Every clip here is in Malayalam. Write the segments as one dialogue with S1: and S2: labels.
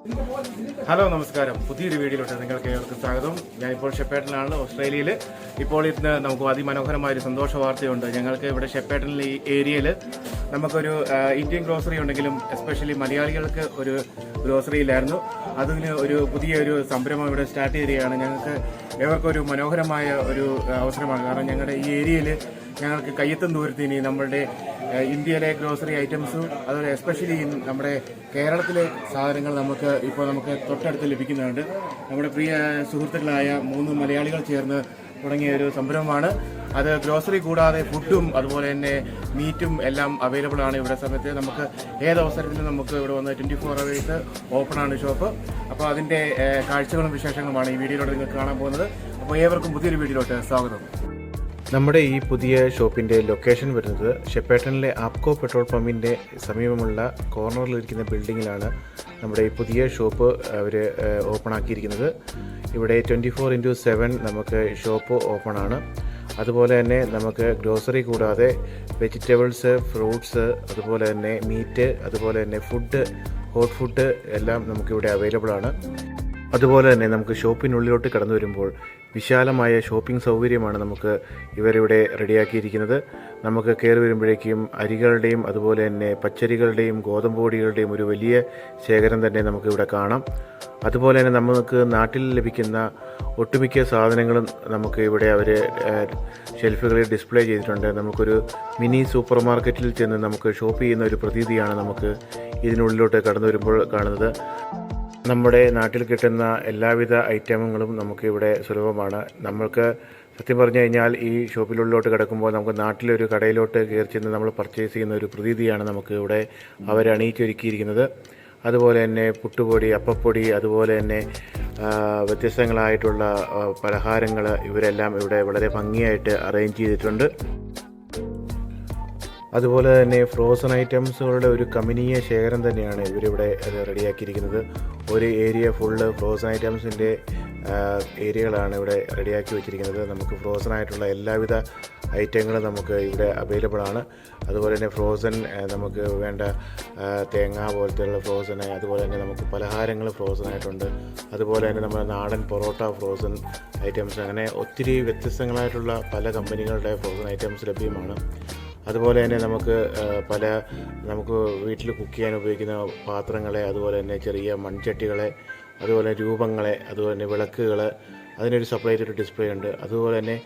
S1: ഹലോ നമസ്കാരം. പുതിയൊരു വീഡിയോയിലോട്ട് നിങ്ങൾക്ക് ഏവർക്കും സ്വാഗതം. ഞാൻ ഇപ്പോൾ ഷെപ്പേട്ടനിലാണ് ഓസ്ട്രേലിയയിൽ ഇപ്പോൾ ഇന്ന് നമുക്ക് അതിമനോഹരമായ ഒരു സന്തോഷ വാർത്തയുണ്ട്. ഞങ്ങൾക്ക് ഇവിടെ ഷെപ്പേട്ടൻ ഈ ഏരിയയിൽ നമുക്കൊരു ഇന്ത്യൻ ഗ്രോസറി ഉണ്ടെങ്കിലും എസ്പെഷ്യലി മലയാളികൾക്ക് ഒരു ഗ്രോസറി ഇല്ലായിരുന്നു അതിന് ഒരു പുതിയൊരു സംരംഭം ഇവിടെ സ്റ്റാർട്ട് ചെയ്യുകയാണ്. ഞങ്ങൾക്ക് ഏവർക്കും ഒരു മനോഹരമായ ഒരു അവസരമാണ്. കാരണം ഞങ്ങളുടെ ഈ ഏരിയയിൽ ഞങ്ങൾക്ക് കയ്യെത്തും ദൂരത്ത് ഇനി നമ്മളുടെ ഇന്ത്യയിലെ ഗ്രോസറി ഐറ്റംസും അതുപോലെ എസ്പെഷ്യലി നമ്മുടെ കേരളത്തിലെ സാധനങ്ങൾ നമുക്ക് ഇപ്പോൾ നമുക്ക് തൊട്ടടുത്ത് ലഭിക്കുന്നുണ്ട്. നമ്മുടെ പ്രിയ സുഹൃത്തുക്കളായ മൂന്ന് മലയാളികൾ ചേർന്ന് തുടങ്ങിയ ഒരു സംരംഭമാണ്. അത് ഗ്രോസറി കൂടാതെ ഫുഡും അതുപോലെ തന്നെ മീറ്റും എല്ലാം അവൈലബിൾ ആണ് ഇവിടെ സമയത്ത്. നമുക്ക് ഏത് അവസരത്തിലും നമുക്ക് ഇവിടെ വന്ന് ട്വന്റി ഫോർ അവേഴ്സ് ആണ് ഷോപ്പ് അപ്പോൾ അതിന്റെ കാഴ്ചകളും വിശേഷങ്ങളുമാണ് ഈ വീഡിയോയിലൂടെ നിങ്ങൾക്ക് കാണാൻ പോകുന്നത്. അപ്പോൾ ഏവർക്കും പുതിയൊരു വീഡിയോയിലോട്ട് സ്വാഗതം. നമ്മുടെ ഈ പുതിയ ഷോപ്പിന്റെ ലൊക്കേഷൻ വരുന്നത് ഷെപ്പേട്ടനിലെ ആപ്കോ പെട്രോൾ പമ്പിന്റെ സമീപമുള്ള കോർണറിലിരിക്കുന്ന ബിൽഡിങ്ങിലാണ് നമ്മുടെ ഈ പുതിയ ഷോപ്പ് അവർ ഓപ്പൺ ആക്കിയിരിക്കുന്നത്. ഇവിടെ ട്വന്റി ഫോർ ഇന്റു സെവൻ നമുക്ക് ഷോപ്പ് ഓപ്പൺ ആണ്. അതുപോലെ തന്നെ നമുക്ക് ഗ്രോസറി കൂടാതെ വെജിറ്റബിൾസ് ഫ്രൂട്ട്സ് അതുപോലെ തന്നെ മീറ്റ് അതുപോലെ തന്നെ ഫുഡ് ഹോട്ട് ഫുഡ് എല്ലാം നമുക്കിവിടെ അവൈലബിൾ ആണ്. അതുപോലെ തന്നെ നമുക്ക് ഷോപ്പിനുള്ളിലോട്ട് കടന്നു വരുമ്പോൾ വിശാലമായ ഷോപ്പിംഗ് സൗകര്യമാണ് നമുക്ക് ഇവരിവിടെ റെഡിയാക്കിയിരിക്കുന്നത്. നമുക്ക് കയറി വരുമ്പോഴേക്കും അരികളുടെയും അതുപോലെ തന്നെ പച്ചരികളുടെയും ഗോതമ്പ് പൊടികളുടെയും ഒരു വലിയ ശേഖരം തന്നെ നമുക്കിവിടെ കാണാം. അതുപോലെ തന്നെ നമുക്ക് നാട്ടിൽ ലഭിക്കുന്ന ഒട്ടുമിക്ക സാധനങ്ങളും നമുക്ക് ഇവിടെ അവർ ഷെൽഫുകളിൽ ഡിസ്പ്ലേ ചെയ്തിട്ടുണ്ട്. നമുക്കൊരു മിനി സൂപ്പർ മാർക്കറ്റിൽ ചെന്ന് നമുക്ക് ഷോപ്പ് ചെയ്യുന്ന ഒരു പ്രതീതിയാണ് നമുക്ക് ഇതിനുള്ളിലോട്ട് കടന്നു വരുമ്പോൾ കാണുന്നത്. നമ്മുടെ നാട്ടിൽ കിട്ടുന്ന എല്ലാവിധ ഐറ്റമുകളും നമുക്കിവിടെ സുലഭമാണ്. നമ്മൾക്ക് സത്യം പറഞ്ഞു കഴിഞ്ഞാൽ ഈ ഷോപ്പിലുള്ളിലോട്ട് കിടക്കുമ്പോൾ നമുക്ക് നാട്ടിലൊരു കടയിലോട്ട് കയറി ചെന്ന് നമ്മൾ പർച്ചേസ് ചെയ്യുന്ന ഒരു പ്രതീതിയാണ് നമുക്ക് ഇവിടെ അവർ അണിയിച്ചൊരുക്കിയിരിക്കുന്നത്. അതുപോലെ തന്നെ പുട്ടുപൊടി അപ്പപ്പൊടി അതുപോലെ തന്നെ വ്യത്യസ്തങ്ങളായിട്ടുള്ള പലഹാരങ്ങൾ ഇവരെല്ലാം ഇവിടെ വളരെ ഭംഗിയായിട്ട് അറേഞ്ച് ചെയ്തിട്ടുണ്ട്. അതുപോലെ തന്നെ ഫ്രോസൺ ഐറ്റംസുകളുടെ ഒരു കമനീയ ശേഖരം തന്നെയാണ് ഇവരിവിടെ റെഡിയാക്കിയിരിക്കുന്നത്. ഒരു ഏരിയ ഫുള്ള് ഫ്രോസൺ ഐറ്റംസിന്റെ ഏരിയകളാണ് ഇവിടെ റെഡിയാക്കി വെച്ചിരിക്കുന്നത്. നമുക്ക് ഫ്രോസൺ ആയിട്ടുള്ള എല്ലാവിധ ഐറ്റങ്ങളും നമുക്ക് ഇവിടെ അവൈലബിൾ ആണ്. അതുപോലെ തന്നെ ഫ്രോസൺ നമുക്ക് വേണ്ട തേങ്ങ പോലത്തെയുള്ള ഫ്രോസൺ അതുപോലെ തന്നെ നമുക്ക് പലഹാരങ്ങൾ ഫ്രോസൺ ആയിട്ടുണ്ട്. അതുപോലെ തന്നെ നമ്മുടെ നാടൻ പൊറോട്ട ഫ്രോസൺ ഐറ്റംസ് അങ്ങനെ ഒത്തിരി വ്യത്യസ്തങ്ങളായിട്ടുള്ള പല കമ്പനികളുടെ ഫ്രോസൺ ഐറ്റംസ് ലഭ്യമാണ്. അതുപോലെ തന്നെ നമുക്ക് പല നമുക്ക് വീട്ടിൽ കുക്ക് ചെയ്യാൻ ഉപയോഗിക്കുന്ന പാത്രങ്ങളെ അതുപോലെ തന്നെ ചെറിയ മൺചട്ടികളെ അതുപോലെ രൂപങ്ങളെ അതുപോലെ തന്നെ വിളക്കുകൾ അതിനൊരു സെപ്പറേറ്റ് ഒരു ഡിസ്പ്ലേ ഉണ്ട്. അതുപോലെ തന്നെ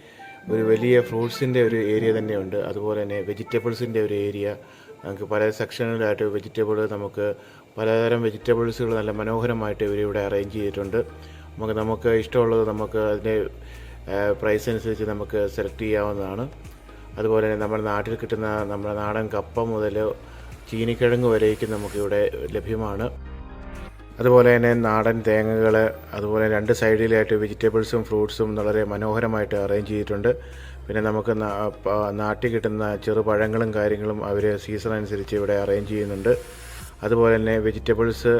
S1: ഒരു വലിയ ഫ്രൂട്ട്സിന്റെ ഒരു ഏരിയ തന്നെയുണ്ട് അതുപോലെ തന്നെ വെജിറ്റബിൾസിന്റെ ഒരു ഏരിയ നമുക്ക് പല സെക്ഷനിലായിട്ട് വെജിറ്റബിൾ നമുക്ക് പലതരം വെജിറ്റബിൾസുകൾ നല്ല മനോഹരമായിട്ട് ഇവിടെ അറേഞ്ച് ചെയ്തിട്ടുണ്ട്. നമുക്ക് നമുക്ക് ഇഷ്ടമുള്ളത് നമുക്ക് അതിന്റെ പ്രൈസ് അനുസരിച്ച് നമുക്ക് സെലക്ട് ചെയ്യാവുന്നതാണ്. അതുപോലെ തന്നെ നമ്മുടെ നാട്ടിൽ കിട്ടുന്ന നമ്മുടെ നാടൻ കപ്പ മുതൽ ചീനിക്കിഴങ്ങ് വരേക്കും നമുക്കിവിടെ ലഭ്യമാണ്. അതുപോലെ തന്നെ നാടൻ തേങ്ങകൾ അതുപോലെ രണ്ട് സൈഡിലായിട്ട് വെജിറ്റബിൾസും ഫ്രൂട്ട്സും വളരെ മനോഹരമായിട്ട് അറേഞ്ച് ചെയ്തിട്ടുണ്ട്. പിന്നെ നമുക്ക് നാട്ടിൽ കിട്ടുന്ന ചെറുപഴങ്ങളും കാര്യങ്ങളും അവർ സീസൺ അനുസരിച്ച് ഇവിടെ അറേഞ്ച് ചെയ്യുന്നുണ്ട്. അതുപോലെ തന്നെ വെജിറ്റബിൾസ്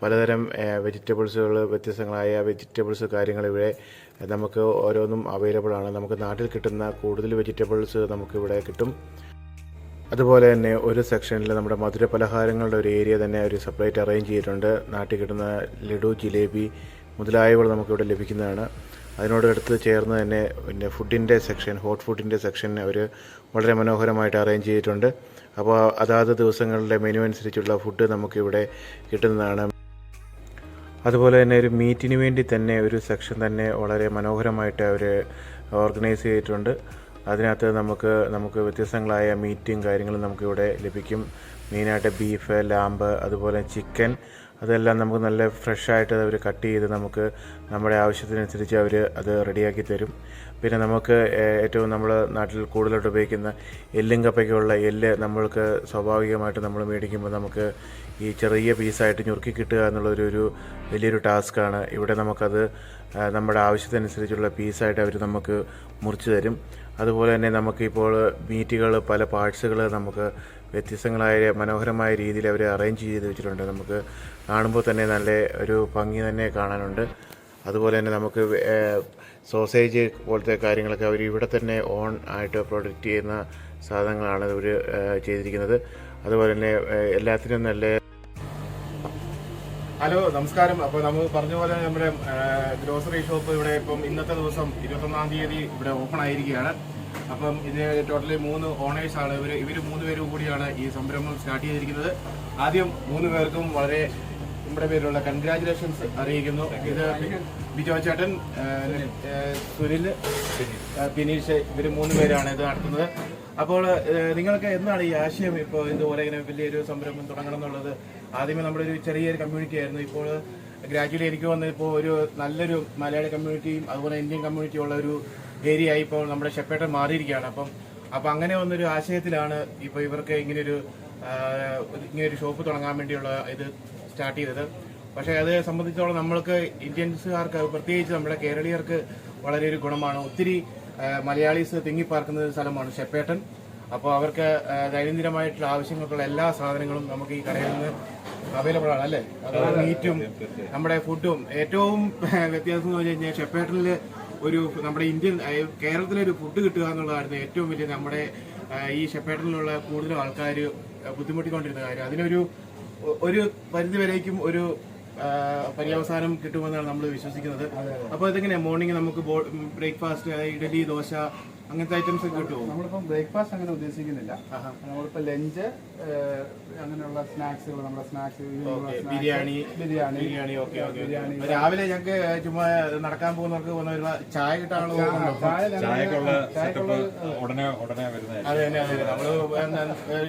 S1: പലതരം വെജിറ്റബിൾസുകൾ വ്യത്യസ്തങ്ങളായ വെജിറ്റബിൾസ് കാര്യങ്ങൾ ഇവിടെ നമുക്ക് ഓരോന്നും അവൈലബിൾ ആണ്. നമുക്ക് നാട്ടിൽ കിട്ടുന്ന കൂടുതൽ വെജിറ്റബിൾസ് നമുക്ക് ഇവിടെ കിട്ടും. അതുപോലെ തന്നെ ഒരു സെക്ഷനിൽ നമ്മുടെ മധുര പലഹാരങ്ങളുടെ ഒരു ഏരിയ തന്നെ ഒരു സെപ്പറേറ്റ് അറേഞ്ച് ചെയ്തിട്ടുണ്ട്. നാട്ടിൽ കിട്ടുന്ന ലഡു ജിലേബി മുതലായവ നമുക്കിവിടെ ലഭിക്കുന്നതാണ്. അതിനോട് അടുത്ത് ചേർന്ന് തന്നെ പിന്നെ ഫുഡിന്റെ സെക്ഷൻ ഹോട്ട് ഫുഡിന്റെ സെക്ഷൻ അവർ വളരെ മനോഹരമായിട്ട് അറേഞ്ച് ചെയ്തിട്ടുണ്ട്. അപ്പോൾ അതാത് ദിവസങ്ങളിലെ മെനു അനുസരിച്ചുള്ള ഫുഡ് നമുക്കിവിടെ കിട്ടുന്നതാണ്. അതുപോലെ തന്നെ ഒരു മീറ്റിന് വേണ്ടി തന്നെ ഒരു സെക്ഷൻ തന്നെ വളരെ മനോഹരമായിട്ട് അവർ ഓർഗനൈസ് ചെയ്തിട്ടുണ്ട്. അതിനകത്ത് നമുക്ക് നമുക്ക് വ്യത്യസ്തങ്ങളായ മീറ്റും കാര്യങ്ങളും നമുക്കിവിടെ ലഭിക്കും. മെയിനായിട്ട് ബീഫ് ലാമ്പ് അതുപോലെ ചിക്കൻ അതെല്ലാം നമുക്ക് നല്ല ഫ്രഷായിട്ട് അവർ കട്ട് ചെയ്ത് നമുക്ക് നമ്മുടെ ആവശ്യത്തിനനുസരിച്ച് അവർ അത് റെഡിയാക്കി തരും. പിന്നെ നമുക്ക് ഏറ്റവും നമ്മൾ നാട്ടിൽ കൂടുതലായിട്ട് ഉപയോഗിക്കുന്ന എല്ലും കപ്പയ്ക്കുള്ള എല്ല് നമ്മൾക്ക് സ്വാഭാവികമായിട്ട് നമ്മൾ മേടിക്കുമ്പോൾ നമുക്ക് ഈ ചെറിയ പീസായിട്ട് ഞുറുക്കി കിട്ടുക എന്നുള്ളൊരു ഒരു വലിയൊരു ടാസ്ക്കാണ്. ഇവിടെ നമുക്കത് നമ്മുടെ ആവശ്യത്തിനനുസരിച്ചുള്ള പീസായിട്ട് അവർ നമുക്ക് മുറിച്ച് തരും. അതുപോലെ തന്നെ നമുക്കിപ്പോൾ മീറ്റുകൾ പല പാർട്സുകൾ നമുക്ക് വ്യത്യസ്തങ്ങളായ മനോഹരമായ രീതിയിൽ അവർ അറേഞ്ച് ചെയ്ത് വെച്ചിട്ടുണ്ട്. നമുക്ക് കാണുമ്പോൾ തന്നെ നല്ല ഒരു ഭംഗി തന്നെ കാണാനുണ്ട്. അതുപോലെ തന്നെ നമുക്ക് സോസേജ് പോലത്തെ കാര്യങ്ങളൊക്കെ അവർ ഇവിടെ തന്നെ ഓൺ ആയിട്ട് പ്രൊഡക്റ്റ് ചെയ്യുന്ന സാധനങ്ങളാണ് ഇവർ ചെയ്തിരിക്കുന്നത്. അതുപോലെ തന്നെ എല്ലാത്തിനും നല്ല
S2: ഹലോ നമസ്കാരം. അപ്പോൾ നമ്മൾ പറഞ്ഞ പോലെ നമ്മുടെ ഗ്രോസറി ഷോപ്പ് ഇവിടെ ഇപ്പം ഇന്നത്തെ ദിവസം ഇരുപത്തൊന്നാം തീയതി ഇവിടെ ഓപ്പൺ ആയിരിക്കുകയാണ്. അപ്പം ഇതിന് ടോട്ടലി മൂന്ന് ഓണേഴ്സ് ആണ് ഇവർ. ഇവർ മൂന്ന് പേരും കൂടിയാണ് ഈ സംരംഭം സ്റ്റാർട്ട് ചെയ്തിരിക്കുന്നത്. ആദ്യം മൂന്ന് പേർക്കും വളരെ നമ്മുടെ പേരിലുള്ള കൺഗ്രാചുലേഷൻസ് അറിയിക്കുന്നു. ഇത് ബിജോ ചേട്ടൻ സുനിൽ ബിനീഷ് ഇവർ മൂന്ന് പേരാണ് ഇത് നടത്തുന്നത്. അപ്പോൾ നിങ്ങൾക്ക് എന്താണ് ഈ ആശയം? ഇപ്പോൾ ഇതുപോലെ ഇങ്ങനെ വലിയൊരു സംരംഭം തുടങ്ങണം എന്നുള്ളത് ആദ്യമേ നമ്മുടെ ഒരു ചെറിയൊരു കമ്മ്യൂണിറ്റി ആയിരുന്നു. ഇപ്പോൾ ഗ്രാജുവലി എനിക്ക് വന്ന ഇപ്പോൾ ഒരു നല്ലൊരു മലയാളി കമ്മ്യൂണിറ്റിയും അതുപോലെ ഇന്ത്യൻ കമ്മ്യൂണിറ്റി ഉള്ള ഒരു ഏരിയ ആയി ഇപ്പോൾ നമ്മുടെ ഷെപ്പേട്ടൻ മാറിയിരിക്കുകയാണ്. അപ്പം അപ്പം അങ്ങനെ വന്നൊരു ആശയത്തിലാണ് ഇപ്പോൾ ഇവർക്ക് ഇങ്ങനെയൊരു ഇങ്ങനെയൊരു ഷോപ്പ് തുടങ്ങാൻ വേണ്ടിയുള്ള ഇത് സ്റ്റാർട്ട് ചെയ്തത്. പക്ഷേ അത് സംബന്ധിച്ചോളം നമ്മൾക്ക് ഇന്ത്യൻസുകാർക്ക് പ്രത്യേകിച്ച് നമ്മുടെ കേരളീയർക്ക് വളരെ ഒരു ഗുണമാണ്. ഒത്തിരി മലയാളീസ് തിങ്ങിപ്പാർക്കുന്ന ഒരു സ്ഥലമാണ് ഷെപ്പേട്ടൻ. അപ്പോൾ അവർക്ക് ദൈനംദിനമായിട്ടുള്ള ആവശ്യങ്ങൾക്കുള്ള എല്ലാ സാധനങ്ങളും നമുക്ക് ഈ കടയിൽ നിന്ന് അവൈലബിൾ ആണ് അല്ലേ? അതുപോലെ മീറ്റും നമ്മുടെ ഫുഡും ഏറ്റവും വ്യത്യാസം എന്ന് പറഞ്ഞു കഴിഞ്ഞാൽ ഷെപ്പേട്ടനിൽ ഒരു നമ്മുടെ ഇന്ത്യൻ കേരളത്തിലെ ഒരു ഫുഡ് കിട്ടുക എന്നുള്ളതായിരുന്നു ഏറ്റവും വലിയ നമ്മുടെ ഈ ഷെപ്പേട്ടനിലുള്ള കൂടുതലും ആൾക്കാർ ബുദ്ധിമുട്ടിക്കൊണ്ടിരുന്ന കാര്യം. അതിനൊരു ഒരു പരിധി വരേക്കും ഒരു പര്യവസാനം കിട്ടുമെന്നാണ് നമ്മൾ വിശ്വസിക്കുന്നത്. അപ്പോൾ ഇതെങ്ങനെയാണ് മോർണിംഗ് നമുക്ക് ബ്രേക്ക്ഫാസ്റ്റ് ഇഡലി ദോശ അങ്ങനത്തെ ഐറ്റംസ് ഒക്കെ കിട്ടുമോ
S3: നമ്മളിപ്പം ബ്രേക്ക്ഫാസ്റ്റ് അങ്ങനെ ഉദ്ദേശിക്കുന്നില്ല. നമ്മളിപ്പോ ലഞ്ച് അങ്ങനെയുള്ള സ്നാക്സുകൾ നമ്മുടെ സ്നാക്സ്
S2: ബിരിയാണി.
S3: ബിരിയാണി.
S2: ബിരിയാണി ഓക്കെ ബിരിയാണി. രാവിലെ ഞങ്ങൾക്ക് ചുമ്മാ നടക്കാൻ പോകുന്നവർക്ക് വന്ന ഒരു ചായ കിട്ടാനുള്ള അതെ നമ്മൾ അതെ നമ്മൾ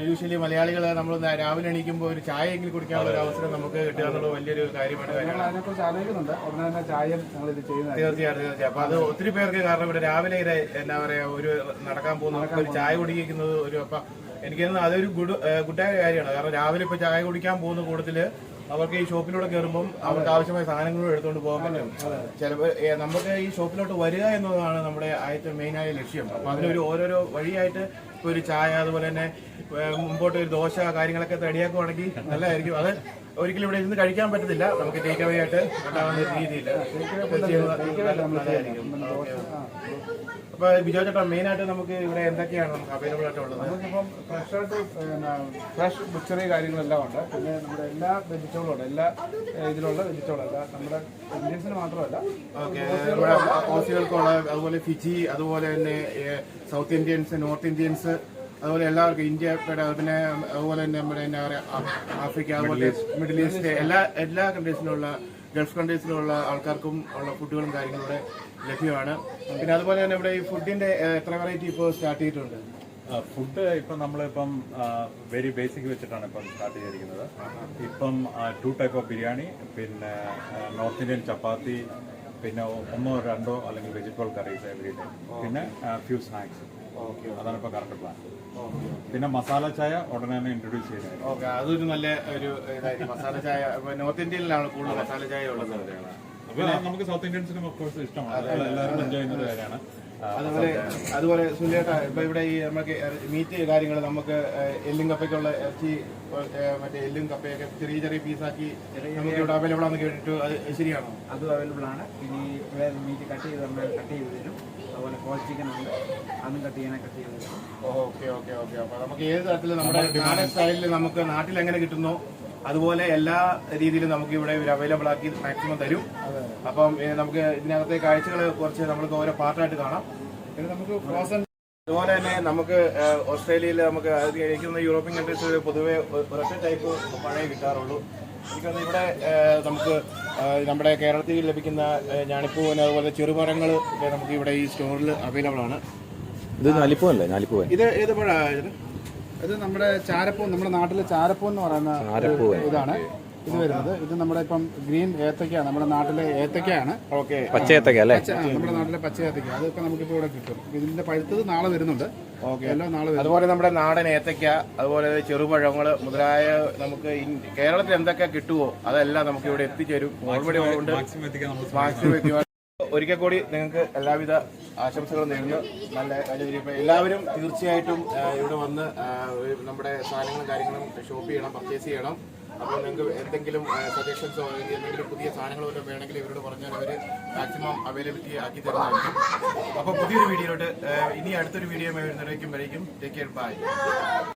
S2: യൂഷ്വലി മലയാളികൾ നമ്മൾ രാവിലെ എണീക്കുമ്പോൾ ഒരു ചായ എങ്കിലും കുടിക്കാനുള്ള ഒരു അവസരം നമുക്ക് കിട്ടുക എന്നുള്ള വലിയൊരു കാര്യമാണ്
S3: അതിനെക്കുറിച്ച് ആലോചിക്കുന്നുണ്ട്. ഉടനെ തന്നെ ചായ ഞങ്ങൾ ഇത് ചെയ്യുന്നത്
S2: തീർച്ചയായിട്ടും. തീർച്ചയായും അപ്പൊ അത് ഒത്തിരി പേർക്ക് കാരണം ഇവിടെ രാവിലെ ഇത് എന്താ പറയാ ഒരു നടക്കാൻ പോകുന്ന ഒരു ചായ കുടിക്കുന്നത് ഒരു അപ്പൊ എനിക്ക് അതൊരു ഗുഡ് ഗുഡായ കാര്യമാണ്. കാരണം രാവിലെ ഇപ്പൊ ചായ കുടിക്കാൻ പോകുന്ന കൂട്ടത്തിൽ അവർക്ക് ഈ ഷോപ്പിലൂടെ കയറുമ്പോൾ അവർക്ക് ആവശ്യമായ സാധനങ്ങളും എടുത്തുകൊണ്ട് പോകാൻ പറ്റും. ചിലപ്പോൾ നമുക്ക് ഈ ഷോപ്പിലോട്ട് വരിക എന്നതാണ് നമ്മുടെ ആദ്യത്തെ മെയിൻ ആയ ലക്ഷ്യം. അപ്പൊ അതിനൊരു ഓരോരോ വഴിയായിട്ട് ഇപ്പൊ ഒരു ചായ അതുപോലെ തന്നെ മുമ്പോട്ട് ഒരു ദോശ കാര്യങ്ങളൊക്കെ റെഡിയാക്കുവാണെങ്കിൽ നല്ലതായിരിക്കും. അത് ഒരിക്കലും ഇവിടെ ഇരുന്ന് കഴിക്കാൻ പറ്റത്തില്ല. നമുക്ക് ടേക്ക് അവേ ആയിട്ട് ഉണ്ടാവുന്ന രീതിയിൽ നല്ലതായിരിക്കും. അപ്പൊ ബിജോ ചേട്ടാ മെയിൻ ആയിട്ട് നമുക്ക് ഇവിടെ എന്തൊക്കെയാണ് നമുക്ക് അവൈലബിൾ ആയിട്ടുള്ളത്
S3: നമുക്കിപ്പം ഫ്രഷായിട്ട് ഫ്രഷ് ബുച്ചറി കാര്യങ്ങളെല്ലാം ഉണ്ട്. പിന്നെ നമ്മുടെ എല്ലാ വെജിറ്റബിളും ഉണ്ട്. എല്ലാ ഇതിലുള്ള വെജിറ്റബിളും അല്ല. നമ്മുടെ ഇന്ത്യൻസിന് മാത്രമല്ല.
S2: ഓക്കെ നമ്മുടെ ഓസികൾക്കുള്ള അതുപോലെ ഫിജി അതുപോലെ തന്നെ സൗത്ത് ഇന്ത്യൻസ് നോർത്ത് ഇന്ത്യൻസ് അതുപോലെ എല്ലാവർക്കും ഇന്ത്യ പിന്നെ പിന്നെ അതുപോലെ തന്നെ നമ്മുടെ എന്താ പറയുക ആഫ്രിക്ക അതുപോലെ മിഡിൽ ഈസ്റ്റ് എല്ലാ എല്ലാ കൺട്രീസിലുള്ള ഗൾഫ് കൺട്രീസിലുള്ള ആൾക്കാർക്കും ഉള്ള ഫുഡുകളും കാര്യങ്ങളും ഇവിടെ ലഭ്യമാണ്. പിന്നെ അതുപോലെ തന്നെ ഇവിടെ ഈ ഫുഡിന്റെ എത്ര വെറൈറ്റി ഇപ്പോൾ സ്റ്റാർട്ട് ചെയ്തിട്ടുണ്ട്?
S4: ഫുഡ് ഇപ്പം നമ്മളിപ്പം വെരി ബേസിക് വെച്ചിട്ടാണ് ഇപ്പം സ്റ്റാർട്ട് ചെയ്തിരിക്കുന്നത്. ഇപ്പം ടു ടൈപ്പ് ഓഫ് ബിരിയാണി പിന്നെ നോർത്ത് ഇന്ത്യൻ ചപ്പാത്തി പിന്നെ ഒന്നോ രണ്ടോ അല്ലെങ്കിൽ വെജിറ്റബിൾ കറീസ് എവറി ഡേ പിന്നെ ഫ്യൂ സ്നാക്സ് അതാണ് ഇപ്പൊ കറക്റ്റ് പ്ലാൻ പിന്നെ മസാല ചായ ഉടനെ തന്നെ ഇൻട്രൊഡ്യൂസ് ചെയ്തത്
S2: ഓക്കെ അതൊരു നല്ല ഒരു ഇതായിരിക്കും. മസാല ചായ നോർത്ത് ഇന്ത്യയിലാണ് കൂടുതൽ മസാല ചായ ഉള്ളത്
S4: അപ്പൊ നമുക്ക് സൗത്ത് ഇന്ത്യൻസിനും ഓഫ് കോഴ്സ് ഇഷ്ടമാണ്. എല്ലാവരും എൻജോയ് ചെയ്യുന്ന കാര്യമാണ്.
S2: അതുപോലെ അതുപോലെ സുനിലേട്ടാ ഇപ്പൊ ഇവിടെ ഈ നമുക്ക് മീറ്റ് കാര്യങ്ങൾ നമുക്ക് എല്ലും കപ്പയ്ക്കുള്ള ഇറച്ചി മറ്റേ എല്ലും കപ്പയൊക്കെ ചെറിയ ചെറിയ പീസാക്കി നമുക്ക് ഇവിടെ അവൈലബിൾ ആണെന്ന് കേട്ടിട്ട് അത് ശരിയാണോ?
S5: അതും അവൈലബിൾ ആണ്. ഇനി മീറ്റ് കട്ട് ചെയ്ത് നമ്മൾ കട്ട് ചെയ്ത് തരും. അതുപോലെ കോൾ ചിക്കൻ ഉണ്ട്. അതും കട്ട് ചെയ്യാൻ കട്ട് ചെയ്ത്
S2: ഓക്കെ ഓക്കെ ഓക്കെ. അപ്പൊ നമുക്ക് ഏത് തരത്തിൽ നമ്മുടെ നാടൻ സ്റ്റൈലിൽ നമുക്ക് നാട്ടിൽ എങ്ങനെ കിട്ടുന്നോ അതുപോലെ എല്ലാ രീതിയിലും നമുക്ക് ഇവിടെ ഇവർ അവൈലബിൾ ആക്കി മാക്സിമം തരും. അപ്പം നമുക്ക് ഇതിനകത്തെ കാഴ്ചകൾ കുറച്ച് നമ്മൾക്ക് ഓരോ പാർട്ടായിട്ട് കാണാം.
S3: പിന്നെ നമുക്ക് ഫ്രോസൺ
S2: അതുപോലെ തന്നെ നമുക്ക് ഓസ്ട്രേലിയയിൽ നമുക്ക് അത് കഴിക്കുന്ന യൂറോപ്യൻ കൺട്രീസിൽ പൊതുവെ ഒരൊറ്റ ടൈപ്പ് പഴയ കിട്ടാറുള്ളൂ. എനിക്കൊന്ന് ഇവിടെ നമുക്ക് നമ്മുടെ കേരളത്തിൽ ലഭിക്കുന്ന ഞാണിപ്പൂവൻ അതുപോലെ ചെറുപഴങ്ങൾ നമുക്ക് ഇവിടെ ഈ സ്റ്റോറിൽ അവൈലബിൾ ആണ്.
S1: ഇത് ഞാലിപ്പൂവല്ലേ ഞാലിപ്പൂവൻ
S2: ഇത് ഏത് പഴമാണ്
S3: ഇത്? നമ്മുടെ ചാരപ്പൂ നമ്മുടെ നാട്ടിലെ ചാരപ്പൂ എന്ന് പറയുന്ന ഇതാണ്. ഇത് വരുന്നത്. ഇത് നമ്മുടെ ഇപ്പം ഗ്രീൻ ഏത്തക്കയാണ്. നമ്മുടെ നാട്ടിലെ ഏത്തക്കയാണ്.
S2: ഓക്കെ.
S1: ഏത്തക്ക അല്ലേ?
S3: പച്ച- നമ്മുടെ നാട്ടിലെ പച്ച ഏത്തക്ക. അതിപ്പോ നമുക്കിപ്പോ ഇവിടെ കിട്ടും. ഇതിന്റെ പഴുത്തത് നാളെ വരുന്നുണ്ട്.
S2: ഓക്കെ.
S3: എല്ലാം നാളെ വരും.
S2: അതുപോലെ നമ്മുടെ നാടൻ ഏത്തക്ക അതുപോലെ ചെറുപഴങ്ങൾ മുതലായ നമുക്ക് കേരളത്തിൽ എന്തൊക്കെ കിട്ടുമോ അതെല്ലാം നമുക്ക് ഇവിടെ എത്തിച്ചേരും ഓൾറെഡി ഉണ്ട്
S4: മാക്സിമം.
S2: ഒരിക്കൽ കൂടി നിങ്ങൾക്ക് എല്ലാവിധ ആശംസകളും നേരുന്നു. നല്ല കാര്യം എല്ലാവരും തീർച്ചയായിട്ടും ഇവിടെ വന്ന് നമ്മുടെ സാധനങ്ങളും കാര്യങ്ങളും ഷോപ്പ് ചെയ്യണം പർച്ചേസ് ചെയ്യണം. അപ്പോൾ നിങ്ങൾക്ക് എന്തെങ്കിലും സജഷൻസോ എന്തെങ്കിലും പുതിയ സാധനങ്ങളോ വല്ലതും വേണമെങ്കിൽ ഇവരോട് പറഞ്ഞാൽ അവർ മാക്സിമം അവൈലബിലിറ്റി ആക്കി തരുന്നതായിരിക്കും. അപ്പോൾ പുതിയൊരു വീഡിയോയിലോട്ട് ഇനി അടുത്തൊരു വീഡിയോ വരുന്നവരേക്കും വരേക്കും. Take care bye